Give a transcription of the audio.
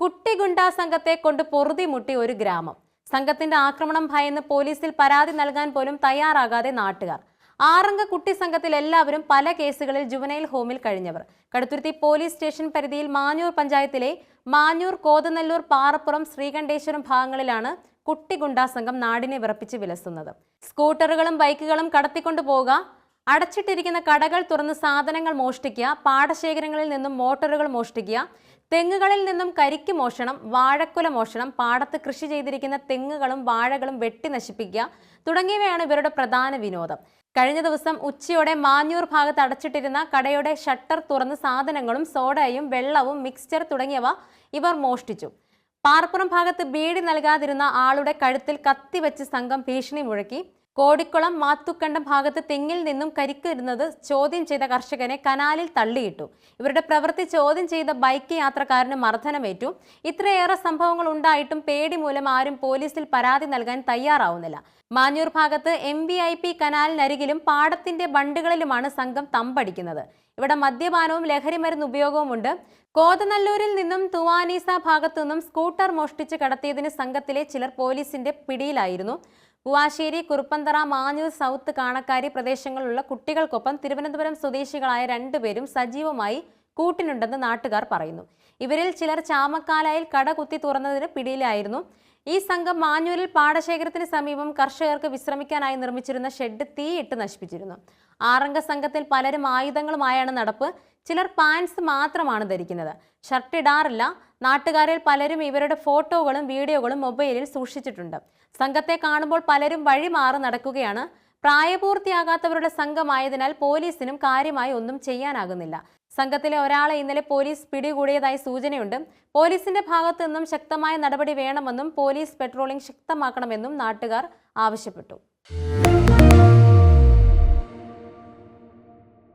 കുട്ടി ഗുണ്ടാ സംഘത്തെ കൊണ്ട് പൊറുതി മുട്ടി ഒരു ഗ്രാമം. സംഘത്തിന്റെ ആക്രമണം ഭയന്ന് പോലീസിൽ പരാതി നൽകാൻ പോലും തയ്യാറാകാതെ നാട്ടുകാർ. ആറംഗ കുട്ടി സംഘത്തിൽ എല്ലാവരും പല കേസുകളിൽ ജുവനൈൽ ഹോമിൽ കഴിഞ്ഞവർ. കടുത്തുരുത്തി പോലീസ് സ്റ്റേഷൻ പരിധിയിൽ മാഞ്ഞൂർ പഞ്ചായത്തിലെ മാഞ്ഞൂർ കോതനല്ലൂർ പാറപ്പുറം ശ്രീകണ്ഠേശ്വരം ഭാഗങ്ങളിലാണ് കുട്ടി ഗുണ്ടാ സംഘം നാടിനെ വിറപ്പിച്ച് വിലസുന്നത്. സ്കൂട്ടറുകളും ബൈക്കുകളും കടത്തിക്കൊണ്ടു പോവുക അടച്ചിട്ടിരിക്കുന്ന കടകൾ തുറന്ന് സാധനങ്ങൾ മോഷ്ടിക്കുക പാടശേഖരങ്ങളിൽ നിന്നും മോട്ടോറുകൾ മോഷ്ടിക്കുക തെങ്ങുകളിൽ നിന്നും കരിക്ക് മോഷണം വാഴക്കുല മോഷണം പാടത്ത് കൃഷി ചെയ്തിരിക്കുന്ന തെങ്ങുകളും വാഴകളും വെട്ടി നശിപ്പിക്കുക തുടങ്ങിയവയാണ് ഇവരുടെ പ്രധാന വിനോദം. കഴിഞ്ഞ ദിവസം ഉച്ചയോടെ മാഞ്ഞൂർ ഭാഗത്ത് അടച്ചിട്ടിരുന്ന കടയുടെ ഷട്ടർ തുറന്ന് സാധനങ്ങളും സോഡയും വെള്ളവും മിക്സ്ചർ തുടങ്ങിയവ ഇവർ മോഷ്ടിച്ചു. പാർപ്പുറം ഭാഗത്ത് ബീഡി നൽകാതിരുന്ന ആളുടെ കഴുത്തിൽ കത്തി വെച്ച് സംഘം ഭീഷണി മുഴക്കി. കോടിക്കുളം മാത്തുക്കണ്ട ഭാഗത്ത് തെങ്ങിൽ നിന്നും കരിക്കിരുന്നത് ചോദ്യം ചെയ്ത കർഷകനെ കനാലിൽ തള്ളിയിട്ടു. ഇവരുടെ പ്രവൃത്തി ചോദ്യം ചെയ്ത ബൈക്ക് യാത്രക്കാരന് മർദ്ദനമേറ്റു. ഇത്രയേറെ സംഭവങ്ങൾ ഉണ്ടായിട്ടും പേടി മൂലം ആരും പോലീസിൽ പരാതി നൽകാൻ തയ്യാറാവുന്നില്ല. മാഞ്ഞൂർ ഭാഗത്ത് എം ബി ഐ പി കനാലിനരികിലും പാടത്തിന്റെ ബണ്ടുകളിലുമാണ് സംഘം തമ്പടിക്കുന്നത്. ഇവിടെ മദ്യപാനവും ലഹരിമരുന്ന് ഉപയോഗവുമുണ്ട്. കോതനല്ലൂരിൽ നിന്നും തുവാനീസ ഭാഗത്തു നിന്നും സ്കൂട്ടർ മോഷ്ടിച്ച് കടത്തിയതിന് സംഘത്തിലെ ചിലർ പോലീസിന്റെ പിടിയിലായിരുന്നു. പൂവാശ്ശേരി കുറുപ്പന്തറ മാഞ്ഞൂർ സൗത്ത് കാണക്കാരി പ്രദേശങ്ങളിലുള്ള കുട്ടികൾക്കൊപ്പം തിരുവനന്തപുരം സ്വദേശികളായ രണ്ടുപേരും സജീവമായി കൂട്ടിനുണ്ടെന്ന് നാട്ടുകാർ പറയുന്നു. ഇവരിൽ ചിലർ ചാമക്കാലായിൽ കട കുത്തി തുറന്നതിന് പിടിയിലായിരുന്നു. ഈ സംഘം മാഞ്ഞൂരിൽ പാടശേഖരത്തിന് സമീപം കർഷകർക്ക് വിശ്രമിക്കാനായി നിർമ്മിച്ചിരുന്ന ഷെഡ് തീയിട്ട് നശിപ്പിച്ചിരുന്നു. ആറംഗ സംഘത്തിൽ പലരും ആയുധങ്ങളുമായാണ് നടപ്പ്. ചിലർ പാൻസ് മാത്രമാണ് ധരിക്കുന്നത്. ഷർട്ട് ഇടാറില്ല. നാട്ടുകാരിൽ പലരും ഇവരുടെ ഫോട്ടോകളും വീഡിയോകളും മൊബൈലിൽ സൂക്ഷിച്ചിട്ടുണ്ട്. സംഘത്തെ കാണുമ്പോൾ പലരും വഴി മാറി നടക്കുകയാണ്. പ്രായപൂർത്തിയാകാത്തവരുടെ സംഘമായതിനാൽ പോലീസിനും കാര്യമായി ഒന്നും ചെയ്യാനാകുന്നില്ല. സംഘത്തിലെ ഒരാളെ ഇന്നലെ പോലീസ് പിടികൂടിയതായി സൂചനയുണ്ട്. പോലീസിന്റെ ഭാഗത്തു നിന്നും ശക്തമായ നടപടി വേണമെന്നും പോലീസ് പെട്രോളിംഗ് ശക്തമാക്കണമെന്നും നാട്ടുകാർ ആവശ്യപ്പെട്ടു.